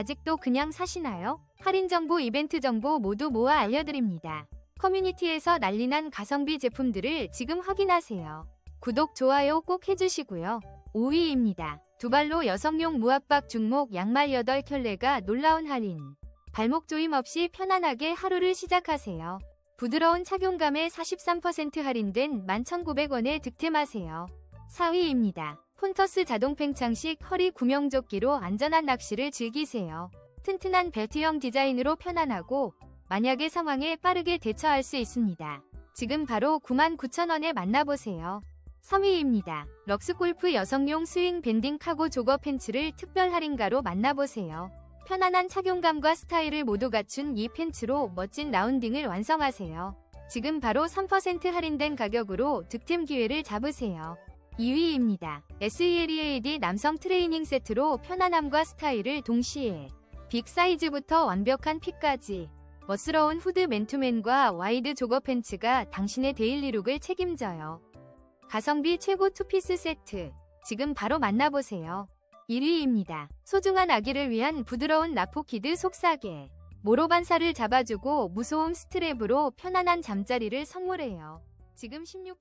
아직도 그냥 사시나요? 할인 정보, 이벤트 정보 모두 모아 알려드립니다. 커뮤니티에서 난리난 가성비 제품들을 지금 확인하세요. 구독, 좋아요 꼭 해주시고요. 5위입니다. 두발로 여성용 무압박 중목 양말 8켤레가 놀라운 할인. 발목 조임 없이 편안하게 하루를 시작하세요. 부드러운 착용감에 43% 할인된 11,900원에 득템하세요. 4위입니다. 폰터스 자동 팽창식 허리 구명조끼로 안전한 낚시를 즐기세요. 튼튼한 벨트형 디자인으로 편안하고 만약의 상황에 빠르게 대처할 수 있습니다. 지금 바로 99,000원에 만나보세요. 3위입니다. 럭스골프 여성용 스윙 밴딩 카고 조거 팬츠를 특별 할인가로 만나보세요. 편안한 착용감과 스타일을 모두 갖춘 이 팬츠로 멋진 라운딩을 완성하세요. 지금 바로 3% 할인된 가격으로 득템 기회를 잡으세요. 2위입니다. SELEAD 남성 트레이닝 세트로 편안함과 스타일을 동시에 빅 사이즈부터 완벽한 핏까지 멋스러운 후드 맨투맨과 와이드 조거 팬츠가 당신의 데일리 룩을 책임져요. 가성비 최고 투피스 세트. 지금 바로 만나보세요. 1위입니다. 소중한 아기를 위한 부드러운 라포키드 속사계. 모로반사를 잡아주고 무소음 스트랩으로 편안한 잠자리를 선물해요. 지금 16%